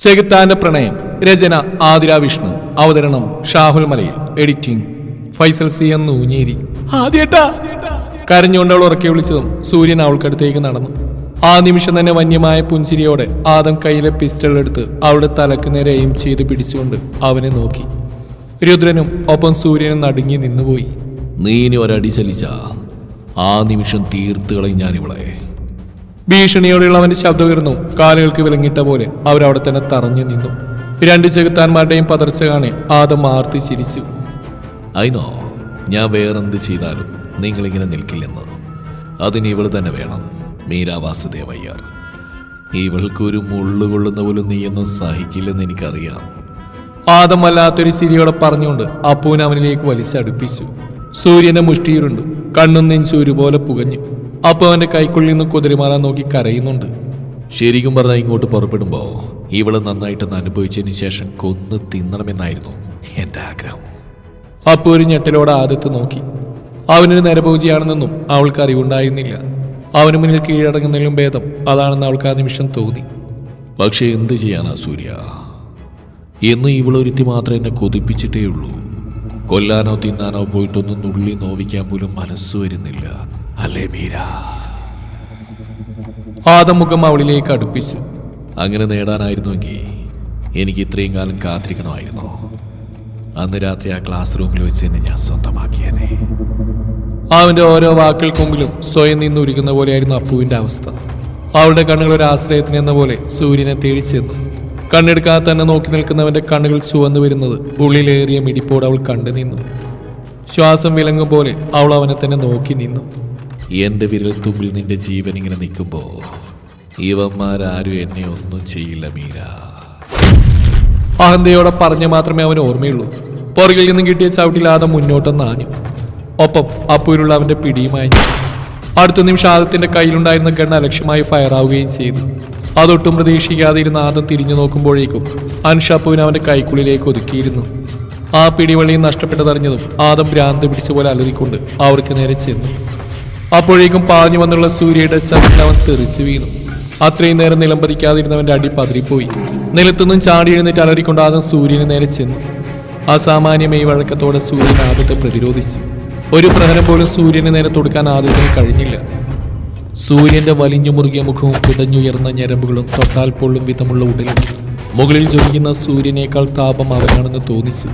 ചെകുത്താന്റെ പ്രണയം. രചന ആതിര വിഷ്ണു അവതരണം ഷാഹുൽ മലയിൽ. എഡിറ്റിംഗ് ഫൈസൽ സി എന്ന് ഊഞ്ഞേരി ആദ്യേട്ടാ. കരഞ്ഞുകൊണ്ട് അവൾ ഉറക്കെ വിളിച്ചതും സൂര്യൻ അവൾക്കടുത്തേക്ക് നടന്നു. ആ നിമിഷം തന്നെ വന്യമായ പുഞ്ചിരിയോടെ ആദം കയ്യിലെ പിസ്റ്റൾ എടുത്ത് അവളുടെ തലക്ക് നേരെ എയിം ചെയ്ത് പിടിച്ചുകൊണ്ട് അവനെ നോക്കി. രുദ്രനും ഒപ്പം സൂര്യനും നടുങ്ങി നിന്നുപോയി. നീ ഇനി ഒരടി ചലിച്ച. ആ നിമിഷം തീർത്തുകളെ ഞാനിവിടെ ഭീഷണിയോടെയുള്ള അവന്റെ ശബ്ദം ഉയർന്നു. കാലുകൾക്ക് വിലങ്ങിട്ട പോലെ അവരവിടെ തന്നെ തറഞ്ഞു നിന്നു. രണ്ട് ചെകുത്താന്മാരുടെയും പതർച്ച കാണെ ആദം ആർത്തി ചിരിച്ചു. അതിനോ ഞാൻ വേറെന്ത് ചെയ്താലും നിങ്ങളിങ്ങനെ നിൽക്കില്ലെന്ന്. അതിന് ഇവൾ തന്നെ വേണം മീരാ വാസുദേവയ്യർ ഇവൾക്കൊരു മുള്ളു കൊള്ളുന്ന പോലും നീയൊന്നും സഹിക്കില്ലെന്ന് എനിക്കറിയാം. ആദം വല്ലാത്തൊരു ചിരിയോടെ പറഞ്ഞുകൊണ്ട് അപ്പുവിനെ അവനിലേക്ക് വലിച്ചടുപ്പിച്ചു. സൂര്യന്റെ മുഷ്ടിയിരുണ്ടു കണ്ണും നെഞ്ചും ഒരുപോലെ പുകഞ്ഞു. അപ്പു അവന്റെ കൈക്കുള്ളിൽ നിന്ന് കുതിരിമാറാൻ നോക്കി കരയുന്നുണ്ട്. ശരിക്കും പറഞ്ഞാൽ ഇങ്ങോട്ട് പുറപ്പെടുമ്പോ ഇവൾ നന്നായിട്ടൊന്ന് അനുഭവിച്ചതിന് ശേഷം കൊന്ന് തിന്നണമെന്നായിരുന്നു എന്റെ ആഗ്രഹം. അപ്പോൾ ഒരു ഞെട്ടലോടെ ആദ്യത്തെ നോക്കി. അവനൊരു നരഭോജിയാണെന്നൊന്നും അവൾക്ക് അറിവുണ്ടായിരുന്നില്ല. അവന് മുന്നിൽ കീഴടങ്ങുന്നതിലും ഭേദം അതാണെന്ന് അവൾക്ക് ആ നിമിഷം തോന്നി. പക്ഷേ എന്ത് ചെയ്യാനാ സൂര്യ? എന്ന് ഇവളൊരുത്തി മാത്രം എന്നെ കൊതിപ്പിച്ചിട്ടേ ഉള്ളൂ കൊല്ലാനോ തിന്നാനോ പോയിട്ടൊന്നും നുള്ളി നോവിക്കാൻ പോലും മനസ്സ് വരുന്നില്ല. അല്ലേ മീര? ആദം മുഖം അവളിലേക്ക് അടുപ്പിച്ച്. അങ്ങനെ നേടാനായിരുന്നുവെങ്കിൽ എനിക്ക് ഇത്രയും കാലം കാത്തിരിക്കണമായിരുന്നു. അന്ന് രാത്രി ആ ക്ലാസ് റൂമിൽ വെച്ച് തന്നെ ഞാൻ സ്വന്തമാക്കിയേനെ. അവന്റെ ഓരോ വാക്കുകൾക്ക് മുമ്പിലും സ്വയം നിന്ന് ഉരുകുന്ന പോലെയായിരുന്നു അപ്പുവിന്റെ അവസ്ഥ. അവളുടെ കണ്ണുകൾ ഒരു ആശ്രയത്തിന് എന്ന പോലെ സൂര്യനെ തേടി ചെന്നു. കണ്ണെടുക്കാതെ തന്നെ നോക്കി നിൽക്കുന്നവന്റെ കണ്ണുകൾ ചുവന്നു വരുന്നത് ഉള്ളിലേറിയ മിടിപ്പോട് അവൾ കണ്ടു നിന്നു. ശ്വാസം വിലങ്ങും പോലെ അവൾ അവനെ തന്നെ നോക്കി നിന്നു. എന്റെ വിരൽ തുമ്പിൽ നിന്റെ ജീവൻ ഇങ്ങനെ നിൽക്കുമ്പോൾ ഇവന്മാരാരും എന്നെ ഒന്നും ചെയ്യില്ല മീര. അഹന്തയോടെ പറഞ്ഞ മാത്രമേ അവന് ഓർമ്മയുള്ളൂ. പുറകിൽ നിന്നും കിട്ടിയ ചവിട്ടിലാതെ മുന്നോട്ടൊന്ന് ആഞ്ഞു ഒപ്പം അപ്പൂരുള്ള അവന്റെ പിടിയുമായി അടുത്ത നിമിഷം ആദത്തിന്റെ കയ്യിലുണ്ടായിരുന്ന ഗണ്ണ അലക്ഷ്യമായി ഫയറാവുകയും ചെയ്തു. അതൊട്ടും പ്രതീക്ഷിക്കാതെ ഇരുന്ന ആദം തിരിഞ്ഞു നോക്കുമ്പോഴേക്കും അൻഷാപ്പുവിന് അവന്റെ കൈക്കുള്ളിലേക്ക് ഒതുക്കിയിരുന്നു. ആ പിടിവള്ളിയും നഷ്ടപ്പെട്ടതറിഞ്ഞതും ആദം ഭ്രാന്ത് പിടിച്ച പോലെ അലറിക്കൊണ്ട് അവർക്ക് നേരെ ചെന്നു. അപ്പോഴേക്കും പാഞ്ഞു വന്നുള്ള സൂര്യയുടെ ചവിട്ടിൽ അവൻ തെറിച്ചു വീണു. അത്രയും നേരം നിലം പതിക്കാതിരുന്നവന്റെ അടി പതിരിപ്പോയി. നിലത്തുനിന്നും ചാടി എഴുന്നേറ്റ് അലറിക്കൊണ്ട് സൂര്യന് നേരെ ചെന്നു. അസാമാന്യ മെയ് വഴക്കത്തോടെ സൂര്യൻ ആദത്തെ പ്രതിരോധിച്ചു. ഒരു പ്രഹരം പോലും സൂര്യന് നേരെ തൊടുക്കാൻ ആദ്യത്തിന് കഴിഞ്ഞില്ല. സൂര്യന്റെ വലിഞ്ഞു മുറുകിയ മുഖവും പിടഞ്ഞുയർന്ന ഞരമ്പുകളും തൊട്ടാൽ പൊള്ളും വിധമുള്ള ഉടലും മുകളിൽ ജ്വലിക്കുന്ന സൂര്യനേക്കാൾ താപം അവനാണെന്ന് തോന്നിച്ചു.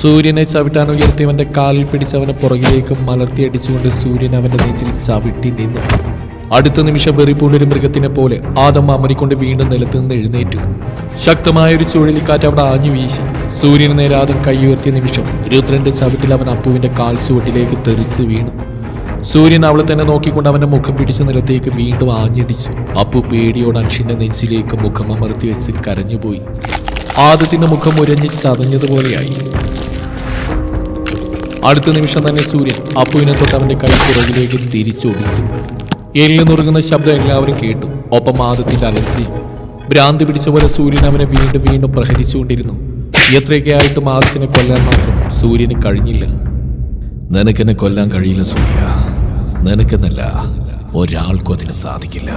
സൂര്യനെ ചവിട്ടാൻ ഉയർത്തിയവന്റെ കാലിൽ പിടിച്ചവനെ പുറകിലേക്ക് മലർത്തി അടിച്ചുകൊണ്ട് സൂര്യൻ അവന്റെ നെഞ്ചിൽ ചവിട്ടി നിന്നു. അടുത്ത നിമിഷം വെറിപ്പൂണ്ടൊരു മൃഗത്തിനെ പോലെ ആദം അമറിക്കൊണ്ട് വീണ്ടും നിലത്ത് നിന്ന് എഴുന്നേറ്റു. ശക്തമായ ഒരു ചുഴലിക്കാറ്റ് അവിടെ ആഞ്ഞു വീശി. സൂര്യന് നേരെ ആദം കൈയുയർത്തിയ നിമിഷം രുദ്രന്റെ ചവിട്ടിൽ അവൻ അപ്പുവിന്റെ കാൽ ചുവട്ടിലേക്ക് തെറിച്ച് വീണു. സൂര്യൻ അവളെ തന്നെ നോക്കിക്കൊണ്ട് അവന്റെ മുഖം പിടിച്ച നിലത്തേക്ക് വീണ്ടും ആഞ്ഞടിച്ചു. അപ്പു പേടിയോട് അൻഷിന്റെ നെഞ്ചിലേക്ക് മുഖം അമർത്തി വെച്ച് കരഞ്ഞുപോയി. ആദത്തിന്റെ മുഖം ഉരഞ്ഞ് ചതഞ്ഞതുപോലെയായി. അടുത്ത നിമിഷം തന്നെ സൂര്യൻ അപ്പുവിനെ തൊട്ട് അവന്റെ കൈ പുറകിലേക്ക് തിരിച്ചൊടിച്ചു. എല്ലിൽ നുറുങ്ങുന്ന ശബ്ദം എല്ലാവരും കേട്ടു. ഒപ്പം ആദത്തിന്റെ അലർച്ചി. ഭ്രാന്തി പിടിച്ച പോലെ സൂര്യൻ അവനെ വീണ്ടും വീണ്ടും പ്രഹരിച്ചുകൊണ്ടിരുന്നു. എത്രയൊക്കെ ആയിട്ടും ആദത്തിനെ കൊല്ലാൻ മാത്രം സൂര്യന് കഴിഞ്ഞില്ല. നിനക്കെന്നെ കൊല്ലാൻ കഴിയില്ല സൂര്യ. നിനക്കെന്നല്ല ഒരാൾക്കും അതിന് സാധിക്കില്ല.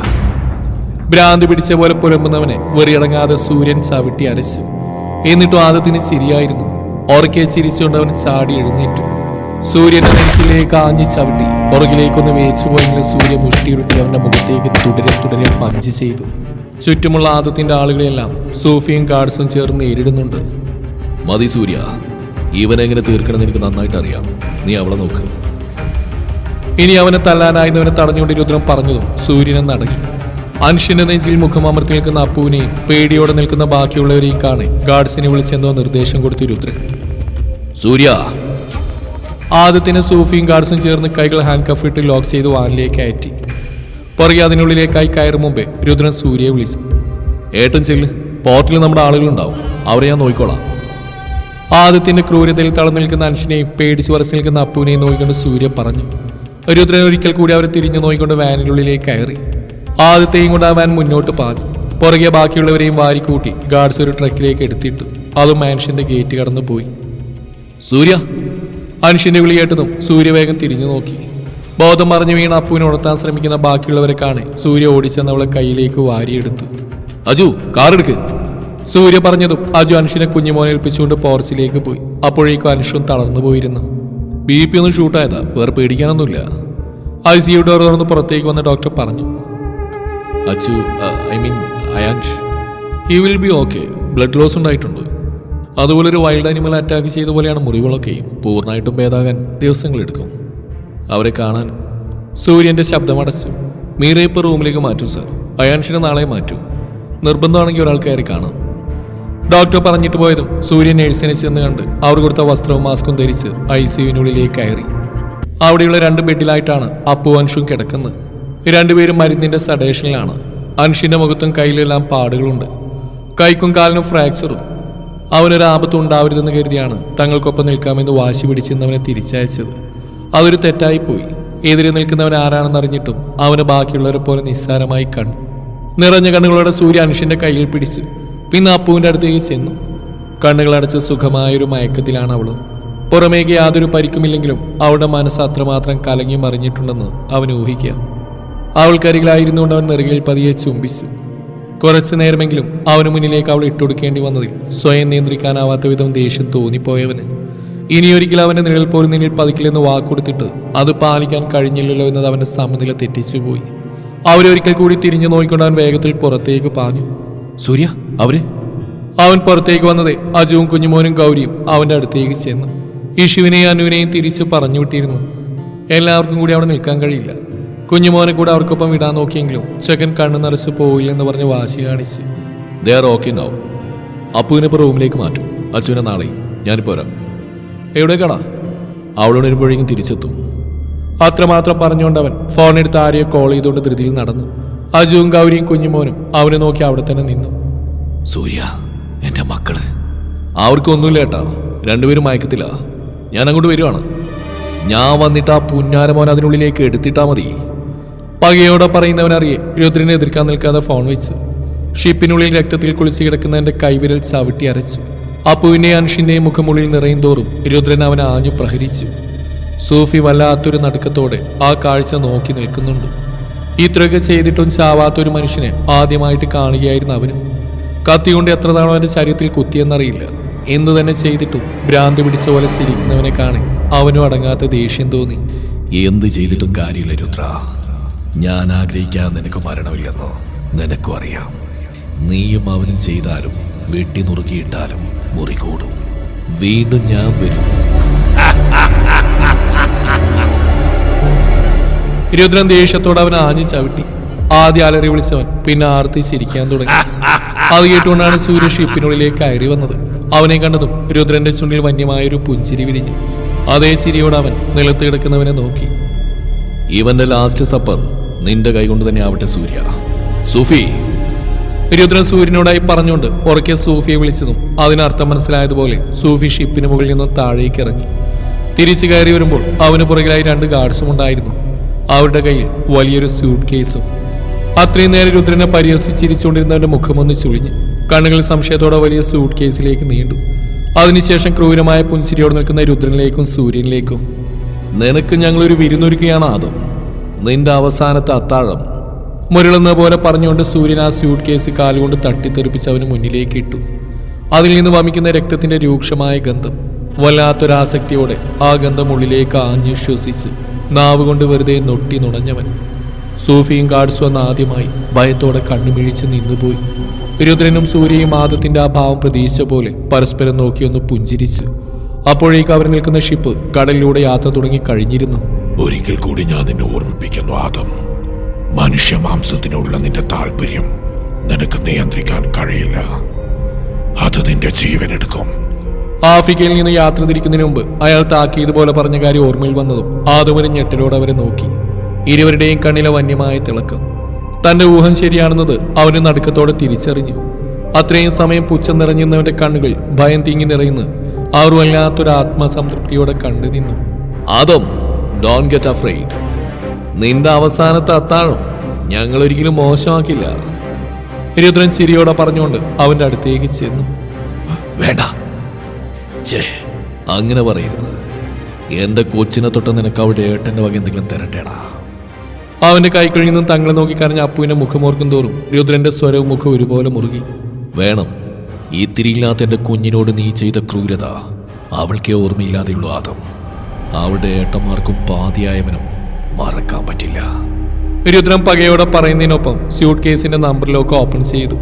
ഭ്രാന്തി പിടിച്ച പോലെ പുലമ്പുന്നവനെ വെറിയടങ്ങാതെ സൂര്യൻ ചവിട്ടി അരച്ചു. എന്നിട്ടും ആദത്തിന് ശരിയായിരുന്നു. ഓർക്കെ ചിരിച്ചുകൊണ്ട് അവൻ ചാടി എഴുന്നേറ്റു. സൂര്യന്റെ നെഞ്ചിലേക്ക് ആഞ്ഞു ചവിട്ടി. പുറകിലേക്കൊന്ന് വേച്ചു പോയെങ്കിലും സൂര്യൻ മുഷ്ടിയുരുട്ടി അവന്റെ മുഖത്തേക്ക് തുടരെ തുടരെ പഞ്ച് ചെയ്തു. ചുറ്റുമുള്ള ആദത്തിന്റെ ആളുകളെല്ലാം സൂഫിയും ഗാർഡ്സും ചേർന്ന് നേരിടുന്നുണ്ട് മതി സൂര്യ ഇവനെങ്ങനെ തീർക്കണമെന്ന് എനിക്ക് നന്നായിട്ട് അറിയാം. നീ അവളെ നോക്ക്. ഇനി അവനെ തല്ലാനായിരുന്നവനെ തടഞ്ഞുകൊണ്ട് രുദ്രം പറഞ്ഞതും സൂര്യനെ നടങ്ങി. അനുഷ്യന്റെ നെഞ്ചിൽ മുഖം അമർത്തി നിൽക്കുന്ന അപ്പുവിനെയും പേടിയോടെ നിൽക്കുന്ന ബാക്കിയുള്ളവരെയും കാണെ ഗാർഡ്സിനെ വിളിച്ചെന്തോ നിർദ്ദേശം കൊടുത്തു രുദ്രൻ സൂര്യ ആദ്യത്തിന് സൂഫിയും ഗാർഡ്സും ചേർന്ന് കൈകൾ ഹാൻഡ് കഫ് ഇട്ട് ലോക്ക് ചെയ്ത് വാനിലേക്ക് അയറ്റി. പുറകെ അതിനുള്ളിലേക്കായി കയറും മുമ്പേ രുദ്രൻ സൂര്യയെ വിളിച്ചു. ഏട്ടൻ ചെല്ല് പോർട്ടിൽ നമ്മുടെ ആളുകളുണ്ടാവും. അവരെ ഞാൻ നോക്കിക്കോളാം. ആദ്യത്തിന്റെ ക്രൂരതയിൽ തളർന്നു നിൽക്കുന്ന അനുഷിനെയും പേടിച്ച് വരച്ച് നിൽക്കുന്ന അപ്പുവിനെയും നോക്കിക്കൊണ്ട് സൂര്യ പറഞ്ഞു. രുദ്രൻ ഒരിക്കൽ കൂടി അവരെ തിരിഞ്ഞു നോക്കിക്കൊണ്ട് വാനിനുള്ളിലേക്ക് കയറി. ആദ്യത്തെയും കൊണ്ട് ആ വാൻ മുന്നോട്ട് പാഞ്ഞു. പുറകെ ബാക്കിയുള്ളവരെയും വാരിക്കൂട്ടി ഗാർഡ്സ് ഒരു ട്രക്കിലേക്ക് എടുത്തിട്ടു. അതും മാൻഷന്റെ ഗേറ്റ് കടന്നു പോയി സൂര്യ അനുഷ്യന്റെ വിളി കേട്ടതും സൂര്യ വേഗം തിരിഞ്ഞു നോക്കി. ബോധം മറിഞ്ഞു വീണ അപ്പുവിനെ ഉണർത്താൻ ശ്രമിക്കുന്ന ബാക്കിയുള്ളവരെ കാണെ സൂര്യ ഓടിച്ചെന്ന് അവളെ കയ്യിലേക്ക് വാരിയെടുത്തു. അജു കാറെടുക്ക് സൂര്യ പറഞ്ഞതും അജു അനുഷിനെ കുഞ്ഞുമോനെ ഏൽപ്പിച്ചുകൊണ്ട് പോർച്ചിലേക്ക് പോയി. അപ്പോഴേക്കും അനുഷും തളർന്നു പോയിരുന്നു. ബി പി ഒന്നും ഷൂട്ടായതാ വേറെ പേടിക്കാനൊന്നുമില്ല. ഐ സി യു ഡോർ തുറന്ന് പുറത്തേക്ക് വന്ന ഡോക്ടർ പറഞ്ഞു. Achu I mean Ayansh. He will be okay blood loss ഉണ്ടായിട്ടുണ്ട്. അതുപോലെ ഒരു വൈൽഡ് അനിമൽ അറ്റാക്ക് ചെയ്ത പോലെയാണ് മുറിവുകളൊക്കെയും പൂർണമായിട്ടും ഭേദാകാൻ ദിവസങ്ങളെടുക്കും. അവരെ കാണാൻ സൂര്യന്റെ ശബ്ദമടച്ചു മീറെ ഇപ്പോൾ റൂമിലേക്ക് മാറ്റും സാർ അയാൻഷിനെ നാളെ മാറ്റൂ. നിർബന്ധമാണെങ്കിൽ ഒരാൾ കയറി കാണാം. ഡോക്ടർ പറഞ്ഞിട്ട് പോയതും സൂര്യൻ നേഴ്സിനെ ചെന്ന് കണ്ട് അവർ കൊടുത്ത വസ്ത്രവും മാസ്കും ധരിച്ച് ഐ സിയുവിനുള്ളിലേക്ക് കയറി. അവിടെയുള്ള രണ്ട് ബെഡിലായിട്ടാണ് അപ്പു അൻഷും കിടക്കുന്നത്. രണ്ടുപേരും മരുന്നിന്റെ സഡേഷനിലാണ് അൻഷിന്റെ മുഖത്തും കയ്യിലെല്ലാം പാടുകളുണ്ട്. കൈക്കും കാലിനും ഫ്രാക്ചറും അവനൊരു ആപത്തും ഉണ്ടാവരുതെന്ന് കരുതിയാണ് തങ്ങൾക്കൊപ്പം നിൽക്കാമെന്ന് വാശി പിടിച്ചിരുന്നവനെ തിരിച്ചയച്ചത്. അതൊരു തെറ്റായിപ്പോയി എതിരെ നിൽക്കുന്നവൻ ആരാണെന്ന് അറിഞ്ഞിട്ടും അവന് ബാക്കിയുള്ളവരെ പോലെ നിസ്സാരമായി കണ്ടു. നിറഞ്ഞ കണ്ണുകളോടെ സൂര്യ അനുഷിന്റെ കയ്യിൽ പിടിച്ചു പിന്നെ അപ്പുവിന്റെ അടുത്തേക്ക് ചെന്നു. കണ്ണുകളടച്ച് സുഖമായൊരു മയക്കത്തിലാണ് അവളും. പുറമേക്ക് യാതൊരു പരിക്കുമില്ലെങ്കിലും അവളുടെ മനസ്സ് അത്രമാത്രം കലങ്ങി മറിഞ്ഞിട്ടുണ്ടെന്ന് അവൻ ഊഹിക്കാം. അവൾക്കരികിലായിരുന്നുകൊണ്ട് അവൻ നെറുകയിൽ പതിയെ ചുംബിച്ചു. കുറച്ചു നേരമെങ്കിലും അവന് മുന്നിലേക്ക് അവൾ ഇട്ടുകൊടുക്കേണ്ടി വന്നതിൽ സ്വയം നിയന്ത്രിക്കാനാവാത്ത വിധം ദേഷ്യം തോന്നിപ്പോയവന്. ഇനിയൊരിക്കലും അവന്റെ നിഴൽ പോലും നിന്നിൽ പതിക്കില്ലെന്ന് വാക്കുകൊടുത്തിട്ട് അത് പാലിക്കാൻ കഴിഞ്ഞില്ലല്ലോ എന്നത് അവന്റെ സമനില തെറ്റിച്ചുപോയി അവരൊരിക്കൽ കൂടി തിരിഞ്ഞു നോക്കിക്കൊണ്ട് അവൻ വേഗത്തിൽ പുറത്തേക്ക് പാഞ്ഞു. സൂര്യ അവർ? അവൻ പുറത്തേക്ക് വന്നത് അജുവും കുഞ്ഞുമോനും ഗൗരിയും അവന്റെ അടുത്തേക്ക് ചെന്നു. യേശുവിനെയും അനുവിനെയും തിരിച്ചു പറഞ്ഞു വിട്ടിരുന്നു. എല്ലാവർക്കും കൂടി അവിടെ നിൽക്കാൻ കഴിയില്ല. കുഞ്ഞുമോനെ കൂടെ അവർക്കൊപ്പം ഇടാൻ നോക്കിയെങ്കിലും ചെക്കൻ കണ്ണു നിറച്ച് പോയില്ലെന്ന് പറഞ്ഞ് വാശി കാണിച്ച്. ദേ ആർ ഓക്കെ നോ അപ്പുവിനെ ഇപ്പോൾ റൂമിലേക്ക് മാറ്റും. അച്ഛനെ നാളെ ഞാനിപ്പോൾ വരാം. എവിടേക്കാടാ? അവളോട് വരുമ്പോഴേക്കും തിരിച്ചെത്തും. അത്രമാത്രം പറഞ്ഞുകൊണ്ട് അവൻ ഫോണെടുത്ത് ആരെയെ കോൾ ചെയ്തുകൊണ്ട് ധൃതിയിൽ നടന്നു. അജുവും ഗൗരിയും കുഞ്ഞുമോനും അവനെ നോക്കി അവിടെ തന്നെ നിന്നു. സൂര്യ എന്റെ മക്കൾ. അവർക്കൊന്നുമില്ല ഏട്ടാ. രണ്ടുപേരും മയക്കത്തില്ല ഞാൻ അങ്ങോട്ട് വരുവാണ്. ഞാൻ വന്നിട്ട് ആ പുന്നാരമോൻ അതിനുള്ളിലേക്ക് എടുത്തിട്ടാ മതി. പകയോടെ പറയുന്നവനറിയെ. രുദ്രനെ എതിർക്കാൻ നിൽക്കാതെ ഫോൺ വെച്ചു. ഷിപ്പിനുള്ളിൽ രക്തത്തിൽ കുളിച്ച് കിടക്കുന്നതിന്റെ കൈവിരൽ ചവിട്ടി അരച്ചു. അപ്പുവിന്റെ അൻഷിന്റെയും മുഖമുള്ളിൽ നിറയും തോറും രുദ്രൻ അവനെ ആഞ്ഞു പ്രഹരിച്ചു. സൂഫി വല്ലാത്തൊരു നടുക്കത്തോടെ ആ കാഴ്ച നോക്കി നിൽക്കുന്നുണ്ട്. ഇത്രയൊക്കെ ചെയ്തിട്ടും ചാവാത്തൊരു മനുഷ്യനെ ആദ്യമായിട്ട് കാണുകയായിരുന്നു അവനും. കത്തികൊണ്ട് എത്ര തവണ അവന്റെ ശരീരത്തിൽ കുത്തിയെന്നറിയില്ല. എന്തു തന്നെ ചെയ്തിട്ടും ഭ്രാന്തി പിടിച്ച പോലെ ചിരിക്കുന്നവനെ കാണി അവനും അടങ്ങാത്ത ദേഷ്യം തോന്നി. എന്ത് ചെയ്തിട്ടും കാര്യമില്ല രുദ്ര. ഞാൻ ആഗ്രഹിക്കാൻ നിനക്ക് മരണമില്ലെന്നോ? നിനക്കും അറിയാം. നീയും അവനും ചെയ്താലും വെട്ടി നുറുക്കിയിട്ടാലും മുറി കൂടും വീണ്ടും ഞാൻ വരും. രുദ്രൻ ദേഷ്യത്തോടെ അവൻ ആഞ്ഞു ചവിട്ടി. ആദ്യ അലറി വിളിച്ചവൻ പിന്നെ ആർത്തി ചിരിക്കാൻ തുടങ്ങി. അത് കേട്ടുകൊണ്ടാണ് സൂര്യ ഷിപ്പിനുള്ളിലേക്ക് കയറി വന്നത്. അവനെ കണ്ടതും രുദ്രന്റെ ചുണ്ടിൽ വന്യമായൊരു പുഞ്ചിരി വിരിഞ്ഞു. അതേ ചിരിയോടെ അവൻ നിലത്ത് കിടക്കുന്നവനെ നോക്കി. ഇവന്റെ ലാസ്റ്റ് സപ്പർ നിന്റെ കൈകൊണ്ട് തന്നെ ആവട്ടെ സൂര്യ. സൂഫി രുദ്രൻ സൂര്യനോടായി പറഞ്ഞുകൊണ്ട് ഉറക്കെ സൂഫിയെ വിളിച്ചതും അതിനർത്ഥം മനസ്സിലായതുപോലെ സൂഫി ഷിപ്പിന് മുകളിൽ നിന്നും താഴേക്ക് ഇറങ്ങി. തിരിച്ചു കയറി വരുമ്പോൾ അവന് പുറകിലായി രണ്ട് ഗാർഡ്സും ഉണ്ടായിരുന്നു. അവരുടെ കയ്യിൽ വലിയൊരു സ്യൂട്ട് കേസും. അത്രയും നേരം രുദ്രനെ പരിഹസിച്ചിരിച്ചുകൊണ്ടിരുന്നവന്റെ മുഖമൊന്ന് ചുളിഞ്ഞ് കണ്ണുകൾ സംശയത്തോടെ വലിയ സ്യൂട്ട് കേസിലേക്ക് നീണ്ടു. അതിനുശേഷം ക്രൂരമായ പുഞ്ചിരിയോട് നിൽക്കുന്ന രുദ്രനിലേക്കും സൂര്യനിലേക്കും. നിനക്ക് ഞങ്ങളൊരു വിരുന്നൊരുക്കുകയാണ് ആദം നിന്റെ അവസാനത്തെ അത്താഴം. മുരളുന്ന പോലെ പറഞ്ഞുകൊണ്ട് സൂര്യൻ ആ സ്യൂട്ട് കേസ് കാലുകൊണ്ട് തട്ടിത്തെറിപ്പിച്ച് അവന് മുന്നിലേക്ക് ഇട്ടു. അതിൽ നിന്ന് വമിക്കുന്ന രക്തത്തിന്റെ രൂക്ഷമായ ഗന്ധം. വല്ലാത്തൊരാസക്തിയോടെ ആ ഗന്ധം ഉള്ളിലേക്ക് ആഞ്ഞു ശ്വസിച്ച് നാവ് കൊണ്ട് വെറുതെ നൊട്ടി നുണഞ്ഞവൻ. സൂഫിയും ഗാഡ്സും അന്ന് ആദ്യമായി ഭയത്തോടെ കണ്ണുമിഴിച്ച് നിന്നുപോയി. രുദ്രനും സൂര്യയും ആദത്തിന്റെ ആ ഭാവം പ്രതീക്ഷിച്ച പോലെ പരസ്പരം നോക്കിയൊന്ന് പുഞ്ചിരിച്ചു. അപ്പോഴേക്ക് അവർ നിൽക്കുന്ന ഷിപ്പ് കടലിലൂടെ യാത്ര തുടങ്ങി കഴിഞ്ഞിരുന്നു. ഒരിക്കൽ കൂടി ഞാൻ നിന്നെ ഓർമ്മിപ്പിക്കുന്നു ആദം. മനുഷ്യ മാംസത്തിനുള്ള നിന്റെ താല്പര്യം നിനക്ക് നിയന്ത്രിക്കാൻ കഴിയില്ല. അത് നിന്റെ ജീവനെടുക്കും ആഫ്രിക്കയിൽ നിന്ന് യാത്ര തിരിക്കുന്നതിന് മുമ്പ് അയാൾ താക്കീത് പോലെ പറഞ്ഞ കാര്യം ഓർമ്മയിൽ വന്നതും ആദമനും ഞെട്ടിലൂടെ അവരെ നോക്കി. ഇരുവരുടെയും കണ്ണിലെ വന്യമായ തിളക്കം. തന്റെ ഊഹം ശരിയാണെന്നത് അവന് നടുക്കത്തോടെ തിരിച്ചറിഞ്ഞു. അത്രയും സമയം പുച്ഛം നിറഞ്ഞിരുന്നവന്റെ കണ്ണുകൾ ഭയം തീങ്ങി നിറയുന്നു. അവർ വല്ലാത്തൊരു ആത്മസംതൃപ്തിയോടെ കണ്ടു നിന്നു. ആദം ഡോൺ ഗെറ്റ് അഫ്രൈഡ് നിന്റെ അവസാനത്തെ അത്താഴം ഞങ്ങൾ ഒരിക്കലും മോശമാക്കില്ല. രുദ്രൻ ചിരിയോടെ പറഞ്ഞുകൊണ്ട് അവന്റെ അടുത്തേക്ക് ചെന്നു. വേണ്ട. അങ്ങനെ പറയരുത്. എന്റെ കൊച്ചിനെ തൊട്ട് നിനക്ക് അവിടെ ഏട്ടന്റെ വക എന്തെങ്കിലും തരണ്ടേടാ. അവന്റെ കൈ നിന്നും തങ്ങളെ നോക്കി കരഞ്ഞ അപ്പുവിന്റെ മുഖമോർക്കും തോറും രുദ്രന്റെ സ്വരവും മുഖം ഒരുപോലെ മുറുകി. വേണം. ഈ തിരിയില്ലാത്ത എന്റെ കുഞ്ഞിനോട് നീ ചെയ്ത ക്രൂരത അവൾക്കേ ഓർമ്മയില്ലാതെയുള്ളൂ ആദം. അവളുടെ ഏട്ടന്മാർക്കും പാതിയായവനും മറക്കാൻ പറ്റില്ല. രുദ്രം പകയോടെ പറയുന്നതിനൊപ്പം സ്യൂട്ട് കേസിന്റെ നമ്പർ ലോക്ക് ഓപ്പൺ ചെയ്തു.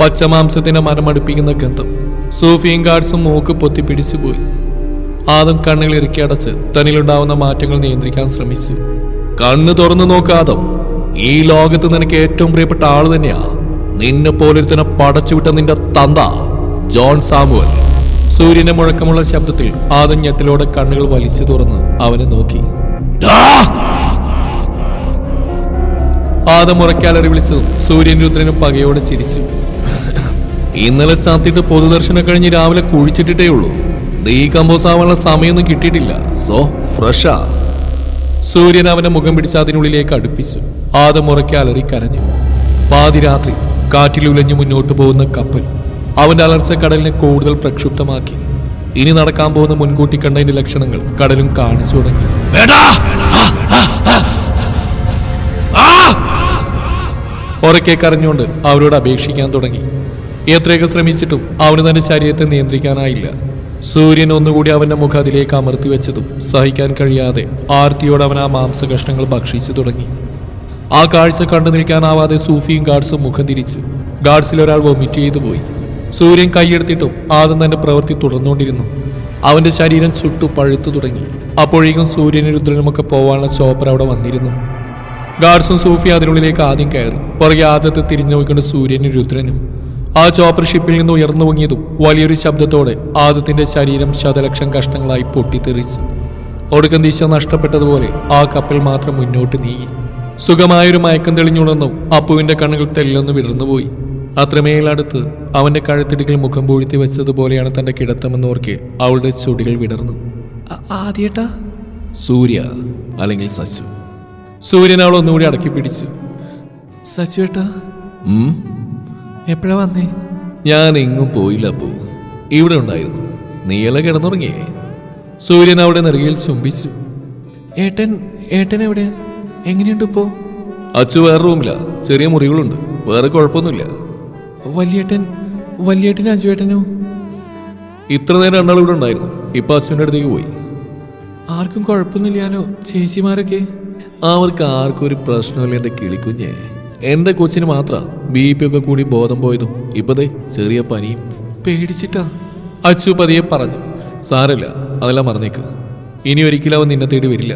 പച്ചമാംസത്തിന്റെ മനമടുപ്പിക്കുന്ന ഗന്ധം സൂഫിയും ഗാർഡ്സും മൂക്ക് പൊത്തിപ്പിടിച്ചു പോയി ആദം കണ്ണുകൾ ഇറുക്കി അടച്ച് തന്നിലുണ്ടാവുന്ന മാറ്റങ്ങൾ നിയന്ത്രിക്കാൻ ശ്രമിച്ചു. കണ്ണു തുറന്നു നോക്കാദം ഈ ലോകത്ത് നിനക്ക് ഏറ്റവും പ്രിയപ്പെട്ട ആൾ തന്നെയാ. നിന്നെ പോലൊരുത്തനെ പടച്ചുവിട്ട നിന്റെ തന്ത ജോൺ സാമുവൽ. സൂര്യന്റെ മുഴക്കമുള്ള ശബ്ദത്തിൽ ആദം ഞെട്ടലോടെ കണ്ണുകൾ വലിച്ചു തുറന്ന് അവനെ നോക്കി. ആദം ഉറക്കാലറി വിളിച്ചതും സൂര്യൻ രുദ്രനും പകയോടെ ചിരിച്ചു. ഇന്നലെ ചാത്തിട്ട് പൊതുദർശനം കഴിഞ്ഞ് രാവിലെ കുഴിച്ചിട്ടിട്ടേ ഉള്ളൂ. നീ കമ്പോസ് ആവാനുള്ള സമയമൊന്നും കിട്ടിയിട്ടില്ല. സോ ഫ്രഷാ. സൂര്യൻ അവനെ മുഖം പിടിച്ച് അതിനുള്ളിലേക്ക് അടുപ്പിച്ചു. ആദം ഉറക്കാലറി കരഞ്ഞു. പാതിരാത്രി കാറ്റിലുലഞ്ഞു മുന്നോട്ട് പോകുന്ന കപ്പൽ. അവന്റെ അലർച്ച കടലിനെ കൂടുതൽ പ്രക്ഷുബ്ധമാക്കി. ഇനി നടക്കാൻ പോകുന്ന മുൻകൂട്ടി കണ്ടതിന്റെ ലക്ഷണങ്ങൾ കടലും കാണിച്ചു തുടങ്ങി. ഉറക്കെ കരഞ്ഞുകൊണ്ട് അവരോട് അപേക്ഷിക്കാൻ തുടങ്ങി. എത്രയൊക്കെ ശ്രമിച്ചിട്ടും അവന് തന്റെ ശരീരത്തെ നിയന്ത്രിക്കാനായില്ല. സൂര്യൻ ഒന്നുകൂടി അവന്റെ മുഖം അതിലേക്ക് അമർത്തി വെച്ചതും സഹിക്കാൻ കഴിയാതെ ആർത്തിയോട് അവൻ ആ മാംസകഷ്ണങ്ങൾ ഭക്ഷിച്ചു തുടങ്ങി. ആ കാഴ്ച കണ്ടു നിൽക്കാനാവാതെ സൂഫിയും ഗാഡ്സും മുഖം തിരിച്ച് ഗാഡ്സിൽ ഒരാൾ വൊമിറ്റ് ചെയ്തു പോയി. സൂര്യൻ കൈയെടുത്തിട്ടും ആദ്യം തന്റെ പ്രവൃത്തി തുടർന്നുകൊണ്ടിരുന്നു. അവന്റെ ശരീരം ചുട്ടു പഴുത്തു തുടങ്ങി. അപ്പോഴേക്കും സൂര്യനും രുദ്രനുമൊക്കെ പോവാനുള്ള ചോപ്പർ അവിടെ വന്നിരുന്നു. ഗാർഡ്സും സൂഫി അതിനുള്ളിലേക്ക് ആദ്യം കയറി. പുറകെ ആദ്യത്തെ തിരിഞ്ഞു നോക്കേണ്ട സൂര്യനും രുദ്രനും. ആ ചോപ്പർ ഷിപ്പിൽ നിന്ന് ഉയർന്നു പൊങ്ങിയതും വലിയൊരു ശബ്ദത്തോടെ ആദത്തിന്റെ ശരീരം ശതലക്ഷം കഷ്ണങ്ങളായി പൊട്ടിത്തെറിച്ചു. ഒടുക്കം ദിശ നഷ്ടപ്പെട്ടതുപോലെ ആ കപ്പൽ മാത്രം മുന്നോട്ട് നീങ്ങി. സുഖമായൊരു മയക്കം തെളിഞ്ഞുണർന്നു അപ്പുവിന്റെ കണ്ണുകൾ തെല്ലൊന്ന് വിടർന്നുപോയി. അത്രമേലടുത്ത് അവന്റെ കഴുത്തിടികൾ മുഖം പൂഴ്ത്തി വെച്ചതുപോലെയാണ് തന്റെ കിടത്തമെന്നോർക്കെ അവളുടെ ചുടികൾ വിടർന്നു. ആദ്യേട്ടാ? സൂര്യ അല്ലെങ്കിൽ സച്ചു. സൂര്യൻ അവൾ ഒന്നുകൂടി അടക്കി പിടിച്ചു. സച്ചു ഏട്ടാ? എപ്പോഴാ വന്നേ? ഞാൻ എങ്ങും പോയില്ല പോ ഇവിടെ ഉണ്ടായിരുന്നു. നീല കിടന്നുറങ്ങിയേ. സൂര്യൻ അവിടെ നെറുകയിൽ ചുംബിച്ചു. ഏട്ടൻ ഏട്ടൻ എവിടെ എങ്ങനെയുണ്ട് ഇപ്പോ? അച്ചു വേറെ റൂമില്ല ചെറിയ മുറികളുണ്ട്. വേറെ കുഴപ്പമൊന്നുമില്ല. വലിയേട്ടൻ വലിയേട്ടൻ അജുവേട്ടനോ? ഇത്ര നേരം രണ്ടാൾ ഇവിടെ ഉണ്ടായിരുന്നു. ഇപ്പൊ അച്ഛന്റെ അടുത്തേക്ക് പോയി. ആർക്കും കുഴപ്പമൊന്നുമില്ലാലോ ചേച്ചിമാരൊക്കെ. അവർക്ക് ആർക്കും ഒരു പ്രശ്നമില്ല എന്റെ കിളിക്കുഞ്ഞെ. എന്റെ കൊച്ചിന് മാത്രം ബി പി ഒക്കെ കൂടി ബോധം പോയതും. ഇപ്പതേ ചെറിയ പനിയും. പേടിച്ചിട്ടാ? അച്ചു പതിയെ പറഞ്ഞു സാരല്ല അതെല്ലാം മറന്നേക്ക്. ഇനി ഒരിക്കലും അവൻ നിന്നെ തേടി വരില്ല.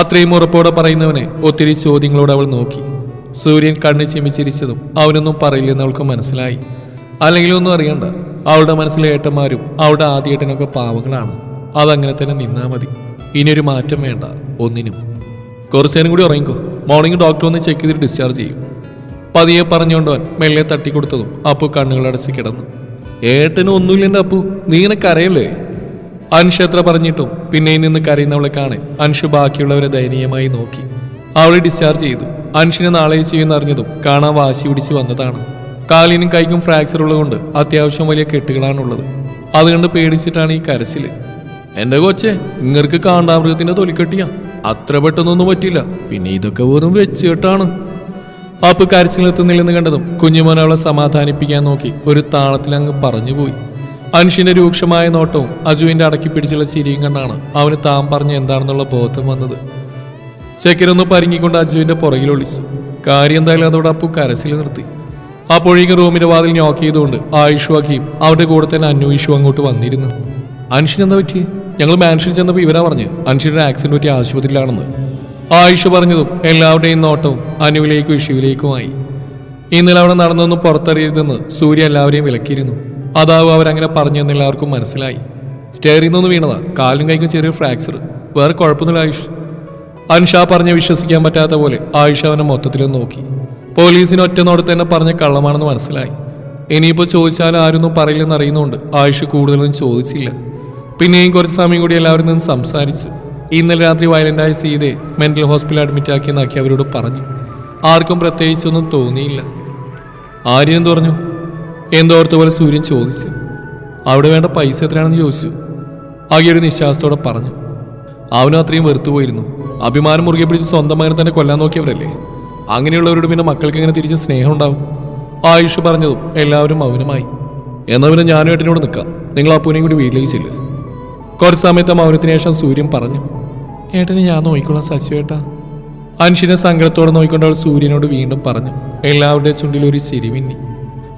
അത്രയും ഉറപ്പോടെ പറയുന്നവനെ ഒത്തിരി ചോദ്യങ്ങളോട് അവൾ നോക്കി. സൂര്യൻ കണ്ണു ചിമിച്ചിരിച്ചതും അവനൊന്നും പറയില്ലെന്ന് അവൾക്ക് മനസ്സിലായി. അല്ലെങ്കിൽ ഒന്നും അറിയണ്ട. അവളുടെ മനസ്സിലെ ഏട്ടന്മാരും അവളുടെ ആദ്യേട്ടനൊക്കെ പാവങ്ങളാണ്. അതങ്ങനെ തന്നെ നിന്നാ മതി. ഇനിയൊരു മാറ്റം വേണ്ട ഒന്നിനും. കുറച്ചു നേരം കൂടി ഉറങ്ങിക്കോ. മോർണിംഗ് ഡോക്ടർ ഒന്ന് ചെക്ക് ചെയ്തിട്ട് ഡിസ്ചാർജ് ചെയ്യും. പതിയെ പറഞ്ഞുകൊണ്ടവൻ മെല്ലെ തട്ടിക്കൊടുത്തതും അപ്പു കണ്ണുകളടച്ച് കിടന്നു. ഏട്ടനും ഒന്നുമില്ലെന്റെ അപ്പു നീ കരയല്ലേ? അൻഷ് എത്ര പറഞ്ഞിട്ടും പിന്നെയും നിന്ന് കരയുന്നവളെ കാണെ അൻഷു ബാക്കിയുള്ളവരെ ദയനീയമായി നോക്കി. അവളെ ഡിസ്ചാർജ് ചെയ്തു. അൻഷിനെ നാളെ ചെയ്യുമെന്ന് അറിഞ്ഞതും കാണാൻ വാശി പിടിച്ച് വന്നതാണ്. കാലിനും കൈക്കും ഫ്രാക്ചർ ഉള്ളതുകൊണ്ട് അത്യാവശ്യം വലിയ കെട്ടുകളാണുള്ളത്. അതുകൊണ്ട് പേടിച്ചിട്ടാണ് ഈ കരച്ചിൽ. എന്റെ കൊച്ചെ ഇങ്ങർക്ക് കാണ്ടാമൃഗത്തിന്റെ തൊലിക്കെട്ടിയാ. അത്ര പെട്ടെന്നൊന്നും പറ്റില്ല. പിന്നെ ഇതൊക്കെ വെറും വെച്ച് കെട്ടാണ് അപ്പ് കരച്ചിലെത്തുന്നില്ലെന്ന് കണ്ടതും കുഞ്ഞുമോൻ അവളെ സമാധാനിപ്പിക്കാൻ നോക്കി ഒരു താളത്തിൽ അങ്ങ് പറഞ്ഞുപോയി. അൻഷിന്റെ രൂക്ഷമായ നോട്ടവും അജുവിന്റെ അടക്കി പിടിച്ചുള്ള ചിരിയും കണ്ടാണ് അവന് താൻ പറഞ്ഞ എന്താണെന്നുള്ള ബോധം വന്നത്. ചെക്കരൊന്ന് പരിങ്ങിക്കൊണ്ട് അജുവിന്റെ പുറകിൽ ഒളിച്ചു. കാര്യം എന്തായാലും അതോടെ അപ്പു കരസിൽ നിർത്തി. അപ്പോഴേക്കും റൂമിന്റെ വാതിൽ നോക്ക് ചെയ്തുകൊണ്ട് ആയുഷു അഖിയും അവരുടെ കൂടെ തന്നെ അന്വേഷിച്ചു അങ്ങോട്ട് വന്നിരുന്നു. അൻഷിന് എന്താ പറ്റി ഞങ്ങൾ മാൻഷനിൽ ചെന്നപ്പോൾ ഇവരാ പറഞ്ഞു അൻഷിന്റെ ആക്സിഡന്റ് പറ്റി ആശുപത്രിയിലാണെന്ന്. ആയുഷ് പറഞ്ഞതും എല്ലാവരുടെയും നോട്ടവും അനുവിലേക്കും ഇഷുവിലേക്കുമായി ഇന്നലെ അവിടെ നടന്നൊന്നും പുറത്തറിയരുതെന്ന് സൂര്യ എല്ലാവരെയും വിലക്കിയിരുന്നു. അതാവും അവരങ്ങനെ പറഞ്ഞെന്ന് എല്ലാവർക്കും മനസ്സിലായി. സ്റ്റെയറിൽ നിന്നൊന്ന് വീണതാ കാലിനും കൈക്കും ചെറിയ ഫ്രാക്ചർ വേറെ കുഴപ്പമൊന്നുമില്ല ആയുഷ്. അൻഷ പറഞ്ഞ് വിശ്വസിക്കാൻ പറ്റാത്ത പോലെ ആയിഷ അവനെ മൊത്തത്തിലും നോക്കി. പോലീസിന് ഒറ്റ നോടത്ത് തന്നെ പറഞ്ഞ കള്ളമാണെന്ന് മനസ്സിലായി. ഇനിയിപ്പോൾ ചോദിച്ചാൽ ആരൊന്നും പറയില്ലെന്ന് അറിയുന്നുണ്ട് ആയിഷ കൂടുതലൊന്നും ചോദിച്ചില്ല. പിന്നെയും കുറച്ച് സമയം കൂടി എല്ലാവരും നിന്ന് സംസാരിച്ചു. ഇന്നലെ രാത്രി വയലന്റായ സീതയെ മെന്റൽ ഹോസ്പിറ്റലിൽ അഡ്മിറ്റ് ആക്കിയെന്നാക്കി അവരോട് പറഞ്ഞു. ആർക്കും പ്രത്യേകിച്ചൊന്നും തോന്നിയില്ല. ആര്യനും പറഞ്ഞു? എന്തോർത്ത പോലെ സൂര്യൻ ചോദിച്ചു. അവിടെ വേണ്ട പൈസ എത്രയാണെന്ന് ചോദിച്ചു. ആകെ ഒരു നിശ്വാസത്തോടെ പറഞ്ഞു. അവനും അത്രയും വെറുത്തു പോയിരുന്നു. അഭിമാനം മുറുകെ പിടിച്ച് സ്വന്തം മകനെ തന്നെ കൊല്ലാൻ നോക്കിയവരല്ലേ? അങ്ങനെയുള്ളവരോട് പിന്നെ മക്കൾക്ക് എങ്ങനെ തിരിച്ച് സ്നേഹം ഉണ്ടാവും? ആയുഷ് പറഞ്ഞതും എല്ലാവരും മൗനമായി. എന്നാൽ പിന്നെ ഞാനും ഏട്ടനോട് നിൽക്കാം. നിങ്ങൾ അപ്പൂനെയും കൂടി വീട്ടിലേക്ക് ചെല്ല്. കുറച്ച് സമയത്തെ മൗനത്തിന് ശേഷം സൂര്യൻ പറഞ്ഞു ഏട്ടന് ഞാൻ നോക്കിക്കൊള്ളാം സച്ചു ഏട്ടാ അൻഷിനെ സങ്കടത്തോടെ നോക്കിക്കൊണ്ട് അവൾ സൂര്യനോട് വീണ്ടും പറഞ്ഞു എല്ലാവരുടെയും ചുണ്ടിൽ ഒരു ചിരി മിന്നി.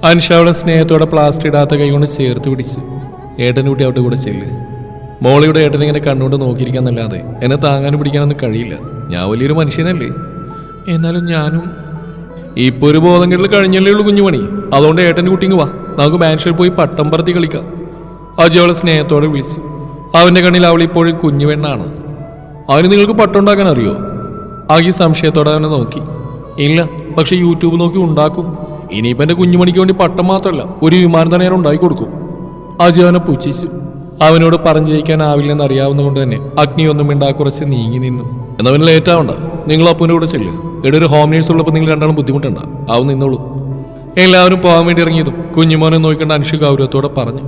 അൻഷ അവളെ സ്നേഹത്തോടെ പ്ലാസ്റ്റർ ഇടാത്ത കൈ കൊണ്ട് ചേർത്ത് പിടിച്ചു ഏട്ടൻ കുട്ടി അവിടെ കൂടെ ചെല്ല്. മോളിയുടെ ഏട്ടൻ ഇങ്ങനെ കണ്ണുകൊണ്ട് നോക്കിയിരിക്കാന്നല്ലാതെ എന്നെ താങ്ങാനും പിടിക്കാനൊന്നും കഴിയില്ല. ഞാൻ വലിയൊരു മനുഷ്യനല്ലേ? എന്നാലും ഞാനും ഇപ്പൊ ഒരു ബോധം കെട്ടിൽ കഴിഞ്ഞല്ലേ ഉള്ളൂ കുഞ്ഞുമണി. അതുകൊണ്ട് ഏട്ടന്റെ കുട്ടിങ്ങ് വാ. നമുക്ക് ബാൻഷിൽ പോയി പട്ടം പറത്തി കളിക്കാം. അജി അവളെ സ്നേഹത്തോടെ വിളിച്ചു. അവന്റെ കണ്ണിൽ അവൾ ഇപ്പോഴും കുഞ്ഞുവെണ്ണാണ്. അവന് നിങ്ങൾക്ക് പട്ടം ഉണ്ടാക്കാൻ അറിയോ? ആകി സംശയത്തോടെ അവനെ നോക്കി. ഇല്ല പക്ഷെ യൂട്യൂബ് നോക്കി ഉണ്ടാക്കും. ഇനിയിപ്പോൾ എന്റെ കുഞ്ഞുമണിക്ക് വേണ്ടി പട്ടം മാത്രമല്ല ഒരു വിമാനം ഉണ്ടാക്കി കൊടുക്കും. അജി അവനെ പുച്ഛിച്ചു. അവനോട് പറഞ്ഞു ജയിക്കാനാവില്ലെന്ന് അറിയാവുന്നതുകൊണ്ട് തന്നെ അഗ്നി ഒന്നും മിണ്ടാ കുറച്ച് നീങ്ങി നിന്നു. എന്നവന് ലേറ്റാവണ്ട. ലേറ്റ് നിങ്ങൾ അപ്പൂന്റെ കൂടെ ചെല്ല്. ഇവിടെ ഒരു ഹോം നേഴ്സ് ഉള്ളപ്പോൾ നിങ്ങൾ രണ്ടാളും ബുദ്ധിമുട്ടുണ്ട്. അവൻ നിന്നോളൂ. എല്ലാവരും പോകാൻ വേണ്ടി ഇറങ്ങിയതും കുഞ്ഞുമോനെ നോക്കിക്കൊണ്ട് അൻഷു ഗൗരവത്തോടെ പറഞ്ഞു.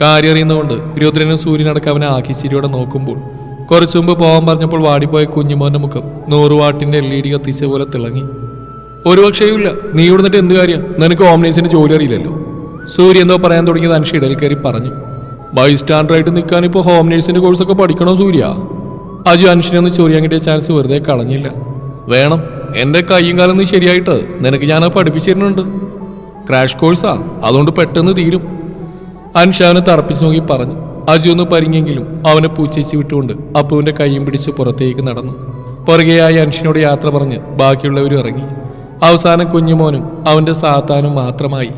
കാര്യം അറിയുന്നതുകൊണ്ട് രുദ്രനും സൂര്യനടക്കം അവനെ ആക്കിച്ചിരിയോടെ നോക്കുമ്പോൾ കുറച്ചു മുമ്പ് പോകാൻ പറഞ്ഞപ്പോൾ വാടിപ്പോയ കുഞ്ഞുമോന്റെ മുഖം നൂറ് വാട്ടിന്റെ എൽ ഇ ഡി കത്തിച്ച പോലെ തിളങ്ങി. ഒരു പക്ഷേയുമില്ല നീ ഇവിടുന്നിട്ട് എന്ത് കാര്യം? നിനക്ക് ഓംനേഴ്സിന് ജോലി അറിയില്ലല്ലോ. സൂര്യ എന്തോ പറയാൻ തുടങ്ങിയത് അനുഷ ഇടയിൽ കയറി പറഞ്ഞു. ബൈ സ്റ്റാൻഡറായിട്ട് നിൽക്കാൻ ഇപ്പോൾ ഹോം നേഴ്സിന്റെ കോഴ്സൊക്കെ പഠിക്കണോ സൂര്യ? അജു അനുഷിനെ ഒന്ന് ചൊറിയാൻ കിട്ടിയ ചാൻസ് വെറുതെ കളഞ്ഞില്ല. വേണം എന്റെ കൈയും കാലം നീ ശരിയായിട്ട്. നിനക്ക് ഞാൻ അത് തരുന്നുണ്ട് ക്രാഷ് കോഴ്സാ അതുകൊണ്ട് പെട്ടെന്ന് തീരും. അനുഷ അവനെ തറപ്പിച്ചു നോക്കി പറഞ്ഞു. അജു ഒന്ന് പരിങ്ങെങ്കിലും അവനെ പൂച്ചേച്ചി വിട്ടുകൊണ്ട് അപ്പുവിന്റെ കൈയും പിടിച്ച് പുറത്തേക്ക് നടന്നു. പുറകെയായി അൻഷിനോട് യാത്ര പറഞ്ഞ് ബാക്കിയുള്ളവരും ഇറങ്ങി. അവസാനം കുഞ്ഞുമോനും അവന്റെ സാത്താനും മാത്രമായി.